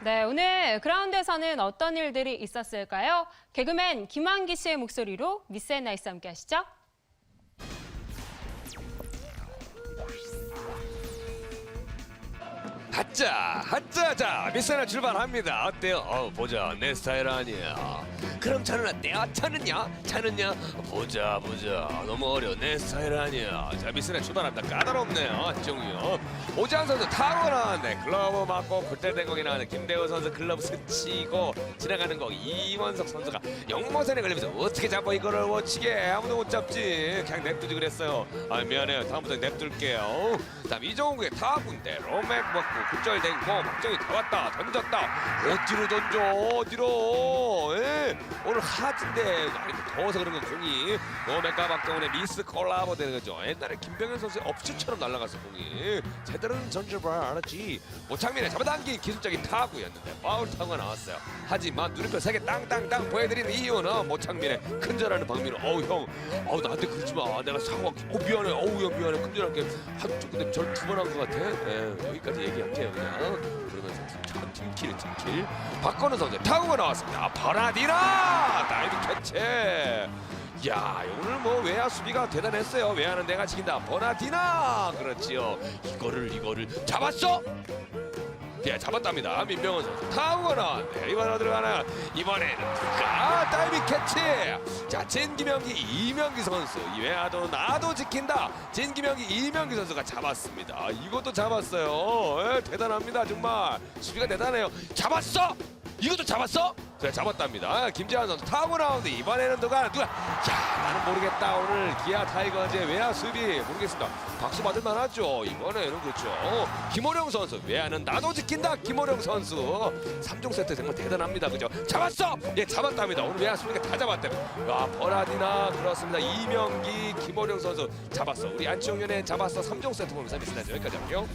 네, 오늘 그라운드에서는 어떤 일들이 있었을까요? 개그맨 김한기 씨의 목소리로 미스 앤 나이스 함께 하시죠. 하자 하자 자. 미스나 출발합니다. 어때요? 어 보자. 내 스타일 아니야 그럼 차는 어때요? 차는요? 차는요? 보자 보자. 너무 어려 내 스타일 아니야 자 미스나 출발합니다. 까다롭네요. 한정우요 오지환 선수 타고 나왔네 글러브 맞고 굴때 공이 나왔네 김대호 선수 글러브 스치고 지나가는 거 이원석 선수가 영모선에 걸리면서 어떻게 잡아 이거를 워치게 아무도 못 잡지. 그냥 냅두지 그랬어요. 아 미안해요. 다음부터 냅둘게요. 다음 이정욱의 타군데 로맥 먹고 굴절된 거. 박정희 다 왔다. 던졌다. 어디로 던져? 어디로? 예? 오늘 하진데 많이 더워서 그런 거 공이. 로맥과 박정훈의 미스 콜라보 되는 거죠. 옛날에 김병현 선수의 업주처럼 날아갔어 공이. 제대로 던져봐 알았지. 모창민의 잡아당긴 기술적인 타구였는데 파울 타구가 나왔어요. 하지만 눈앞에 세개 땅땅땅 보여드리는 이유는 모창민의 큰절하는 박민호 어우 형. 어우 나한테 그러지 마. 내가 사과 어 미안해. 어우 형 미안해. 큰절할게 한쪽 근데 절 두 번 한 것 같아. 예, 여기까지 얘기할게요 그냥. 그러면서 팀, 팀킬 팀킬 박건우 선수 타구가 나왔습니다. 바라디라 다이빙 캐치 야 오늘 뭐 외야 수비가 대단했어요 외야는 내가 지킨다 버나디나 그렇지요 이거를 이거를 잡았어 예, 잡았답니다. 선수 타구가 나왔네. 이번에 들어가나 이번에는 아 다이빙 캐치. 자 진기명기 이명기 선수 이 외야도 나도 지킨다. 진기명기 이명기 선수가 잡았습니다. 이것도 잡았어요. 예, 대단합니다 정말 수비가 대단해요. 잡았어. 이것도 잡았어? 그래 잡았답니다. 김재환 선수 타고 나오는데 이번에는 누가 누가 야 나는 모르겠다 오늘 기아 타이거즈의 외야 수비 모르겠습니다. 박수 받을 만하죠. 이번에는 그렇죠. 김호령 선수 외야는 나도 지킨다. 김호령 선수 3종 세트 정말 대단합니다. 그죠? 잡았어. 예 잡았답니다. 오늘 외야 수비가 다 잡았대. 야 버라디나 그렇습니다. 이명기 김호령 선수 잡았어. 우리 안치홍 연예 잡았어. 3종 세트 보면서 미스나죠. 여기까지 할게요.